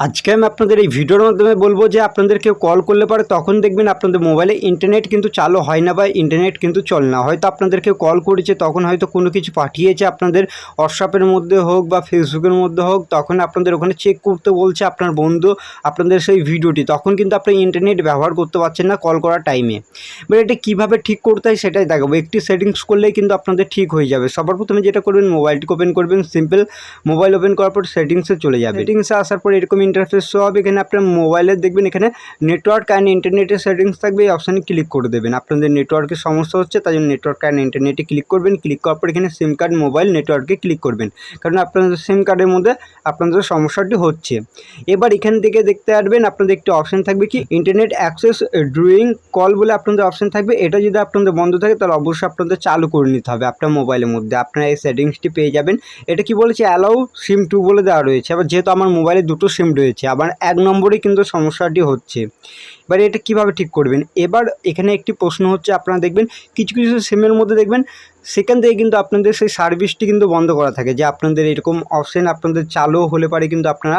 আজকে আমি আপনাদের এই ভিডিওর মাধ্যমে বলব যে আপনাদের কেউ কল করলে পারে তখন দেখবেন আপনাদের মোবাইলে ইন্টারনেট কিন্তু চালু হয় না বা ইন্টারনেট কিন্তু চলে না। হয়তো আপনাদের কেউ কল করেছে, তখন হয়তো কোনো কিছু পাঠিয়েছে আপনাদের হোয়াটসঅ্যাপের মধ্যে হোক বা ফেসবুকের মধ্যে হোক, তখন আপনাদের ওখানে চেক করতে বলছে আপনার বন্ধু আপনাদের সেই ভিডিওটি। তখন কিন্তু আপনি ইন্টারনেট ব্যবহার করতে পারছেন না কল করার টাইমে এবার এটা কীভাবে ঠিক করতে হয় সেটাই দেখাবো। একটি সেটিংস করলেই কিন্তু আপনাদের ঠিক হয়ে যাবে। সবার প্রথমে যেটা করবেন মোবাইলটিকে ওপেন করবেন সিম্পল মোবাইল ওপেন করার পর সেটিংসে চলে যাবে। সেটিংসে আসার পর এরকম ইন্টারফেস শো হবে, এখানে আপনার মোবাইলের দেখবেন এখানে নেটওয়ার্ক অ্যান্ড ইন্টারনেটের সেটিংস থাকবে, এই অপশানে ক্লিক করে দেবেন। আপনাদের নেটওয়ার্কের সমস্যা হচ্ছে, তাই জন্য নেটওয়ার্ক অ্যান্ড ইন্টারনেটে ক্লিক করবেন ক্লিক করার পর এখানে সিম কার্ড মোবাইল নেটওয়ার্কে ক্লিক করবেন। কারণ আপনাদের সিম কার্ডের মধ্যে আপনাদের সমস্যাটি হচ্ছে। এবার এখান থেকে দেখতে পারবেন, আপনাদের একটি অপশান থাকবে কি ইন্টারনেট অ্যাক্সেস ড্রুইং কল বলে আপনাদের অপশান থাকবে। এটা যদি আপনাদের বন্ধ থাকে, তাহলে অবশ্যই আপনাদের চালু করে নিতে হবে আপনার মোবাইলের মধ্যে। আপনারা এই সেটিংসটি পেয়ে যাবেন। এটা কি বলেছে? অ্যালাউ সিম টু বলে দেওয়া রয়েছে। আবার যেহেতু আমার মোবাইলে দুটো সিম রয়েছে, আবার এক নম্বরে কিন্তু সমস্যাটি হচ্ছে। এবার এটা কীভাবে ঠিক করবেন? এবার এখানে একটি প্রশ্ন হচ্ছে, আপনারা দেখবেন, কিছু কিছু সিমের মধ্যে দেখবেন, সেখান থেকে কিন্তু আপনাদের সেই সার্ভিসটি কিন্তু বন্ধ করা থাকে। যে আপনাদের এরকম অপশান আপনাদের চালু হলে পারে কিন্তু আপনারা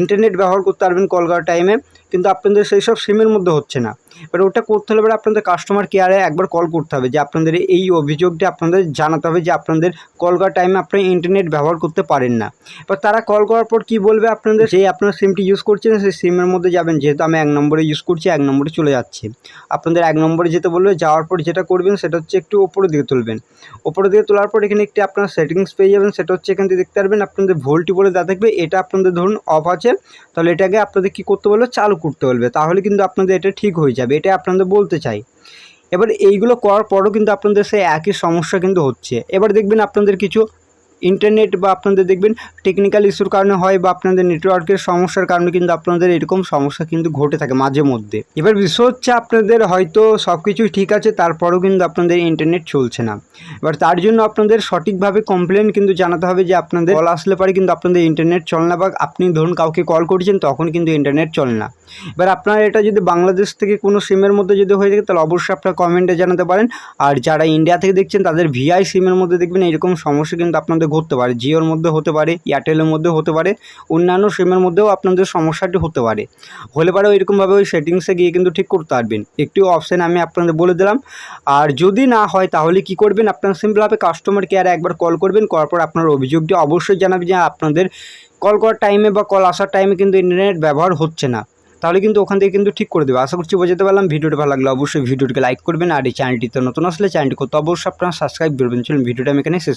ইন্টারনেট ব্যবহার করতে পারবেন কল করার টাইমে কিন্তু আপনাদের সেই সব সিমের মধ্যে হচ্ছে না। এবার ওটা করতে হলে আপনাদের কাস্টমার কেয়ারে একবার কল করতে হবে যে আপনাদের এই অভিযোগটি আপনাদের জানাতে হবে যে আপনাদের কল করার টাইমে আপনারা ইন্টারনেট ব্যবহার করতে পারেন না। এবার তারা কল করার পর কী বলবে আপনাদের? যে আপনার সিমটি ইউজ করছেন, সেই সিমের মধ্যে যাবেন। যেহেতু আমি এক নম্বরে ইউজ করছি, এক নম্বরে চলে যাচ্ছে। আপনাদের এক নম্বরে যেতে বলবে, যাওয়ার পর যেটা করবেন সেটা হচ্ছে একটু ওপরের দিকে তুলবেন। ওপরের দিকে তোলার পর এখানে একটি আপনার সেটিংস পেয়ে যাবেন, সেটা হচ্ছে এখান থেকে দেখতে পারবেন আপনাদের ভোল্টি বলে দেওয়া থাকবে। এটা আপনাদের ধরুন অফ আছে। তাহলে এটাকে আপনাদের কী করতে বলবে? চালু করতে বলবে। তাহলে কিন্তু আপনাদের এটা ঠিক হয়ে যাবে। এটা আপনাদের বলতে চাই। এবার এইগুলো করার পরও কিন্তু আপনাদের সেই একই সমস্যা কিন্তু হচ্ছে। এবার দেখবেন আপনাদের কিছু ইন্টারনেট বা আপনাদের দেখবেন টেকনিক্যাল ইস্যুর কারণে হয় বা আপনাদের নেটওয়ার্কের সমস্যার কারণে কিন্তু আপনাদের এরকম সমস্যা কিন্তু ঘটে থাকে মাঝে মধ্যে। এবার বিষয় হচ্ছে আপনাদের হয়তো সব কিছুই ঠিক আছে, তারপরেও কিন্তু আপনাদের ইন্টারনেট চলছে না। এবার তার জন্য আপনাদের সঠিকভাবে কমপ্লেন কিন্তু জানাতে হবে যে আপনাদের কল আসলে পারে কিন্তু আপনাদের ইন্টারনেট চলে না বা আপনি ধরুন কাউকে কল করেছেন তখন কিন্তু ইন্টারনেট চলে না। এবার আপনার এটা যদি বাংলাদেশ থেকে কোনো সিমের মধ্যে যদি হয়ে থাকে, তাহলে অবশ্যই আপনারা কমেন্টে জানাতে পারেন। আর যারা ইন্ডিয়া থেকে দেখছেন, তাদের ভিআই সিমের মধ্যে দেখবেন, এরকম সমস্যা কিন্তু আপনাদের ঘটতে পারে, জিওর মধ্যে হতে পারে, এয়ারটেলের মধ্যে হতে পারে, অন্যান্য সিমের মধ্যেও আপনাদের সমস্যাটি হতে পারে। হলে পারে এরকমভাবে ওই সেটিংসে গিয়ে কিন্তু ঠিক করতে পারবেন। একটি অপশান আমি আপনাদের বলে দিলাম। আর যদি না হয়, তাহলে কি করবেন? আপনার সিম্পলভাবে কাস্টমার কেয়ারে একবার কল করবেন, করার পর আপনার অভিযোগটি অবশ্যই জানাবেন যে আপনাদের কল করার টাইমে বা কল আসার টাইমে কিন্তু ইন্টারনেট ব্যবহার হচ্ছে না। তাহলে কিন্তু ওখান থেকে কিন্তু ঠিক করে দেবে। আশা করছি বোঝাতে পারলাম। ভিডিওটা ভালো লাগলে অবশ্যই ভিডিওটিকে লাইক করবেন। আর এই চ্যানেলটিতে নতুন আসলে চ্যানেলটি করতে অবশ্যই আপনারা সাবস্ক্রাইব করবেন। চলুন, ভিডিওটা আমি এখানে শেষ